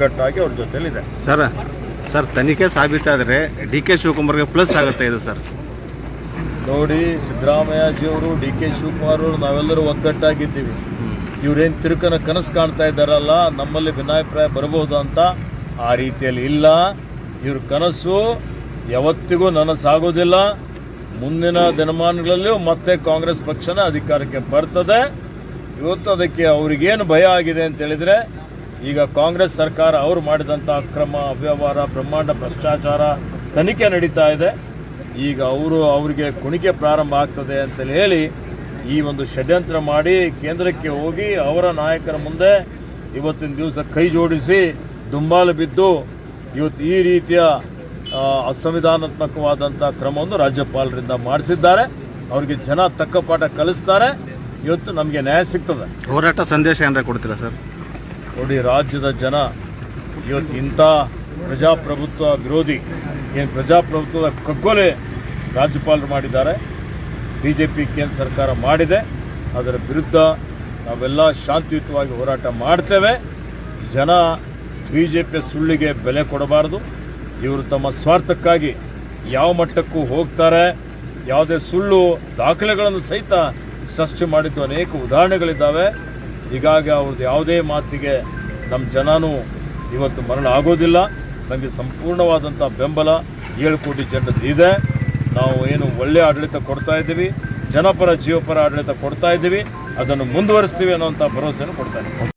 ಕಟ್ಟಾಗಿ ಅವ್ರ ಜೊತೆಲಿದೆ. Sir sir ತನಿಖೆ ಸಾಬೀತಾದರೆ ಡಿ ಕೆ ಶಿವಕುಮಾರ್ಗೆ ಪ್ಲಸ್ ಆಗುತ್ತೆ ಇದು ಸರ್. ನೋಡಿ ಸಿದ್ದರಾಮಯ್ಯಜಿಯವರು ಡಿ ಕೆ ಶಿವಕುಮಾರ್ ಅವರು ನಾವೆಲ್ಲರೂ ಒಗ್ಗಟ್ಟಾಗಿದ್ದೀವಿ. ಇವರೇನು ತಿರುಕನ ಕನಸು ಕಾಣ್ತಾ ಇದ್ದಾರಲ್ಲ ನಮ್ಮಲ್ಲಿ ಭಿನ್ನಾಭಿಪ್ರಾಯ ಬರಬಹುದು ಅಂತ ಆ ರೀತಿಯಲ್ಲಿ ಇಲ್ಲ. ಇವ್ರ ಕನಸು ಯಾವತ್ತಿಗೂ ನನಸಾಗೋದಿಲ್ಲ ಮುಂದಿನ ದಿನಮಾನಗಳಲ್ಲೂ ಮತ್ತೆ ಕಾಂಗ್ರೆಸ್ ಪಕ್ಷನ ಅಧಿಕಾರಕ್ಕೆ ಬರ್ತದೆ. ಇವತ್ತು ಅದಕ್ಕೆ ಅವ್ರಿಗೇನು ಭಯ ಆಗಿದೆ ಅಂತ ಹೇಳಿದರೆ ಈಗ ಕಾಂಗ್ರೆಸ್ ಸರ್ಕಾರ ಅವರು ಮಾಡಿದಂಥ ಅಕ್ರಮ, ಅವ್ಯವಹಾರ, ಬ್ರಹ್ಮಾಂಡ ಭ್ರಷ್ಟಾಚಾರ ತನಿಖೆ ನಡೀತಾ ಇದೆ. ಈಗ ಅವರು ಅವರಿಗೆ ಕುಣಿಕೆ ಪ್ರಾರಂಭ ಆಗ್ತದೆ ಅಂತೇಳಿ ಹೇಳಿ ಈ ಒಂದು ಷಡ್ಯಂತ್ರ ಮಾಡಿ ಕೇಂದ್ರಕ್ಕೆ ಹೋಗಿ ಅವರ ನಾಯಕರ ಮುಂದೆ ಇವತ್ತಿನ ದಿವಸ ಕೈ ಜೋಡಿಸಿ ದುಂಬಾಲು ಬಿದ್ದು ಇವತ್ತು ಈ ರೀತಿಯ ಅಸಂವಿಧಾನಾತ್ಮಕವಾದಂಥ ಕ್ರಮವನ್ನು ರಾಜ್ಯಪಾಲರಿಂದ ಮಾಡಿಸಿದ್ದಾರೆ. ಅವರಿಗೆ ಜನ ತಕ್ಕ ಪಾಠ ಕಲಿಸ್ತಾರೆ. ಇವತ್ತು ನಮಗೆ ನ್ಯಾಯ ಸಿಗ್ತದೆ. ಹೋರಾಟ ಸಂದೇಶ ಏನಾರ ಕೊಡ್ತೀರಾ ಸರ್? ನೋಡಿ, ರಾಜ್ಯದ ಜನ ಇವತ್ತು ಇಂಥ ಪ್ರಜಾಪ್ರಭುತ್ವ ವಿರೋಧಿ, ಏನು ಪ್ರಜಾಪ್ರಭುತ್ವದ ಕಗ್ಗೊಲೆ ರಾಜ್ಯಪಾಲರು ಮಾಡಿದ್ದಾರೆ ಬಿ ಜೆ ಪಿ ಕೇಂದ್ರ ಸರ್ಕಾರ ಮಾಡಿದೆ, ಅದರ ವಿರುದ್ಧ ನಾವೆಲ್ಲ ಶಾಂತಿಯುತವಾಗಿ ಹೋರಾಟ ಮಾಡ್ತೇವೆ. ಜನ ಬಿ ಜೆ ಪಿ ಸುಳ್ಳಿಗೆ ಬೆಲೆ ಕೊಡಬಾರ್ದು. ಇವರು ತಮ್ಮ ಸ್ವಾರ್ಥಕ್ಕಾಗಿ ಯಾವ ಮಟ್ಟಕ್ಕೂ ಹೋಗ್ತಾರೆ. ಯಾವುದೇ ಸುಳ್ಳು ದಾಖಲೆಗಳನ್ನು ಸಹಿತ ಸೃಷ್ಟಿ ಮಾಡಿದ್ದು ಅನೇಕ ಉದಾಹರಣೆಗಳಿದ್ದಾವೆ. ಹೀಗಾಗಿ ಅವ್ರದ್ದು ಯಾವುದೇ ಮಾತಿಗೆ ನಮ್ಮ ಜನನೂ ಇವತ್ತು ಮರಣ ಆಗೋದಿಲ್ಲ. ನಮಗೆ ಸಂಪೂರ್ಣವಾದಂಥ ಬೆಂಬಲ ಏಳು ಕೋಟಿ ಜನರದ್ದು ಇದೆ. ನಾವು ಏನು ಒಳ್ಳೆಯ ಆಡಳಿತ ಕೊಡ್ತಾ ಇದ್ದೀವಿ. ಜನಪರ, ಜೀವಪರ ಆಡಳಿತ ಕೊಡ್ತಾ ಇದ್ದೀವಿ. ಅದನ್ನು ಮುಂದುವರಿಸ್ತೀವಿ ಅನ್ನೋಂಥ ಭರವಸೆಯನ್ನು ಕೊಡ್ತಾ ಇದ್ದೀವಿ.